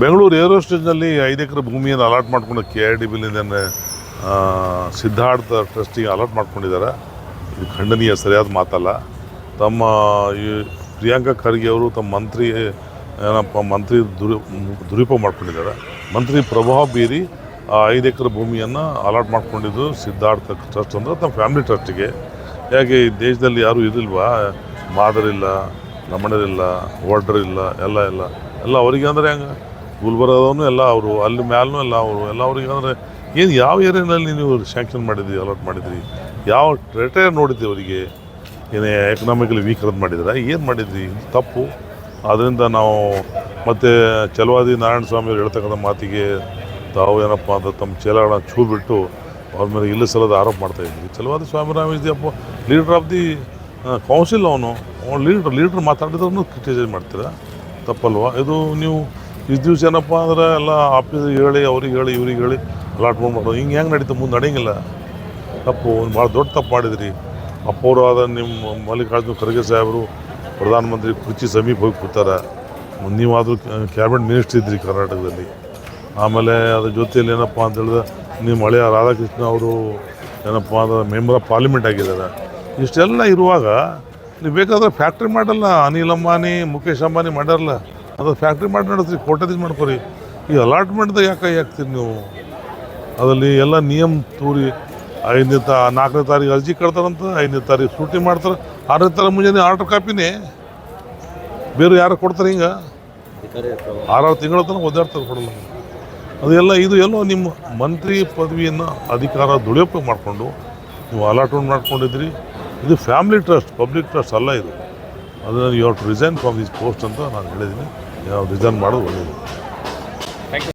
Bengaluru aero ಸ್ಟೇಜ್ನಲ್ಲಿ ಐದು ಎಕರೆ ಭೂಮಿಯನ್ನು allot ಮಾಡ್ಕೊಂಡು ಕೆ ಆರ್ ಡಿ ಬಿಲ್ಲಿಂದ ಸಿದ್ಧಾರ್ಥ ಟ್ರಸ್ಟಿಗೆ ಅಲಾಟ್ ಮಾಡ್ಕೊಂಡಿದ್ದಾರೆ. ಇದು ಖಂಡನೀಯ ಸರಿಯಾದ ಮಾತಲ್ಲ. ತಮ್ಮ ಈ ಪ್ರಿಯಾಂಕಾ ಖರ್ಗೆ ಅವರು ತಮ್ಮ ಮಂತ್ರಿ, ಏನಪ್ಪ, ಮಂತ್ರಿ ದುರು, ದುರುಪಯೋಗ ಮಾಡ್ಕೊಂಡಿದ್ದಾರೆ. ಮಂತ್ರಿ ಪ್ರಭಾವ ಬೀರಿ ಆ ಐದು ಎಕರೆ ಭೂಮಿಯನ್ನು ಅಲಾಟ್ ಮಾಡ್ಕೊಂಡಿದ್ದು ಸಿದ್ಧಾರ್ಥ ಟ್ರಸ್ಟ್ ಅಂದರೆ ತಮ್ಮ ಫ್ಯಾಮಿಲಿ ಟ್ರಸ್ಟಿಗೆ. ಹೇಗೆ ಈ ದೇಶದಲ್ಲಿ ಯಾರೂ ಇದಿಲ್ವಾ ಮಾದರಿಲ್ಲ ನಮ್ಮಣ್ಣರಿಲ್ಲ ವಾರ್ಡರ್ ಇಲ್ಲ ಎಲ್ಲ. ಇಲ್ಲ ಎಲ್ಲ ಅವರಿಗೆ ಅಂದರೆ ಹೆಂಗೆ? ಗುಲ್ಬರ್ಗದವನು ಎಲ್ಲ ಅವರು, ಅಲ್ಲಿ ಮ್ಯಾಲೂ ಎಲ್ಲ ಅವರು, ಎಲ್ಲ ಅವ್ರಿಗೆ ಅಂದರೆ ಏನು ಯಾವ ಏರಿಯಾದಲ್ಲಿ ನೀವು ಶ್ಯಾಂಕ್ಷನ್ ಮಾಡಿದ್ರಿ ಅಲಾಟ್ ಮಾಡಿದ್ರಿ? ಯಾವ ರಿಟೈರ್ ನೋಡಿದ್ರಿ ಅವರಿಗೆ? ಏನೇ ಎಕನಾಮಿಕಲಿ ವೀಕ್ ಅಂತ ಮಾಡಿದ್ರೆ? ಏನು ಮಾಡಿದ್ರಿ? ತಪ್ಪು. ಆದ್ದರಿಂದ ನಾವು ಮತ್ತು ಚಲವಾದಿ ನಾರಾಯಣ ಸ್ವಾಮಿ ಹೇಳ್ತಕ್ಕಂಥ ಮಾತಿಗೆ ತಾವು ಏನಪ್ಪ ಅಂತ ತಮ್ಮ ಚೇಲಗಳನ್ನ ಚೂ ಬಿಟ್ಟು ಅವ್ರ ಮೇಲೆ ಇಲ್ಲ ಸಲದ ಆರೋಪ ಮಾಡ್ತಾ ಇದ್ವಿ. ಚಲವಾದಿ ಸ್ವಾಮಿ ಇಸ್ ದಿ ಅಪ್ಪ ಲೀಡರ್ ಆಫ್ ದಿ ಕೌನ್ಸಿಲ್ ಅವನು. ಅವನು ಲೀಡ್ರ್ ಲೀಡ್ರ್ ಮಾತಾಡಿದ್ರೂ ಕ್ರಿಟಿಸೈಸ್ ಮಾಡ್ತೀರಾ? ತಪ್ಪಲ್ವಾ? ಇದು ನೀವು ಇಷ್ಟು ದಿವ್ಸ ಏನಪ್ಪ ಅಂದ್ರೆ ಎಲ್ಲ ಆಫೀಸಿಗೆ ಹೇಳಿ, ಅವ್ರಿಗೆ ಹೇಳಿ, ಇವ್ರಿಗೆ ಹೇಳಿ ಅಲಾಟ್ಮೆಂಟ್ ಮಾಡೋದು ಹಿಂಗೆ ಹೆಂಗೆ ನಡೀತು ಮುಂದೆ ನಡೆಯಂಗಿಲ್ಲ ತಪ್ಪು ಭಾಳ ದೊಡ್ಡ ತಪ್ಪು ಮಾಡಿದ್ರಿ. ಅಪ್ಪವರು ಆದ ನಿಮ್ಮ ಮಲ್ಲಿಕಾರ್ಜುನ ಖರ್ಗೆ ಸಾಹೇಬರು ಪ್ರಧಾನಮಂತ್ರಿ ಕುರ್ಚಿ ಸಮೀಪ ಹೋಗಿ ಕೂತಾರೆ. ನೀವಾದರೂ ಕ್ಯಾಬಿನೆಟ್ ಮಿನಿಸ್ಟ್ರ್ ಇದ್ರಿ ಕರ್ನಾಟಕದಲ್ಲಿ. ಆಮೇಲೆ ಅದ್ರ ಜೊತೆಯಲ್ಲಿ ಏನಪ್ಪ ಅಂತ ಹೇಳಿದ್ರೆ ನಿಮ್ಮ ಹಳೆಯ ರಾಧಾಕೃಷ್ಣ ಅವರು ಏನಪ್ಪ ಅಂದ್ರೆ ಮೆಂಬರ್ ಆಫ್ ಪಾರ್ಲಿಮೆಂಟ್ ಆಗಿದ್ದಾರೆ ಇಷ್ಟೆಲ್ಲ ಇರುವಾಗ ನೀವು ಬೇಕಾದ್ರೆ ಫ್ಯಾಕ್ಟ್ರಿ ಮಾಡಲ್ಲ, ಅನಿಲ್ ಅಂಬಾನಿ ಮುಖೇಶ್ ಅಂಬಾನಿ ಮಾಡ್ಯಾರಲ್ಲ. ಅದು ಫ್ಯಾಕ್ಟ್ರಿ ಮಾಡಿ ನಡೆಸ್ರಿ ಕೋಟೇಜ್ ಮಾಡ್ಕೊರಿ. ಈ ಅಲಾಟ್ಮೆಂಟ್ದಾಗ ಯಾಕೆ ಹಾಕ್ತೀರಿ ನೀವು? ಅದರಲ್ಲಿ ಎಲ್ಲ ನಿಯಮ ತೂರಿ, ಐದನೇ ತಾ, ನಾಲ್ಕನೇ ತಾರೀಕು ಅರ್ಜಿ ಕಟ್ತಾರಂತ, ಐದನೇ ತಾರೀಕು ಸೂಟಿ ಮಾಡ್ತಾರೆ. ಆರನೇ ತಾರೀಕು ಮುಂಜಾನೆ ಆರ್ಡರ್ ಕಾಪಿನೇ ಬೇರೆ ಯಾರು ಕೊಡ್ತಾರೆ ಹಿಂಗೆ? ಆರಾರು ತಿಂಗಳ ತನಕ ಒದ್ದಾಡ್ತಾರೆ ಕೊಡಲ್ಲ. ಅದೆಲ್ಲ ಇದು ಎಲ್ಲೋ ನಿಮ್ಮ ಮಂತ್ರಿ ಪದವಿಯನ್ನು ಅಧಿಕಾರ ದುರುಪಯೋಗ ಮಾಡಿಕೊಂಡು, ನೀವು ಅಲಾಟ್ಮೆಂಟ್ ಮಾಡ್ಕೊಂಡಿದ್ರಿ ಇದು ಫ್ಯಾಮಿಲಿ ಟ್ರಸ್ಟ್ ಪಬ್ಲಿಕ್ ಟ್ರಸ್ಟ್ ಅಲ್ಲ ಇದು. ಅದನ್ನು you have to resign from this post ಅಂತ ನಾನು ಹೇಳಿದ್ದೀನಿ. ನಾವು ರಿಸೈನ್ ಮಾಡೋದು ಒಳ್ಳೆಯದು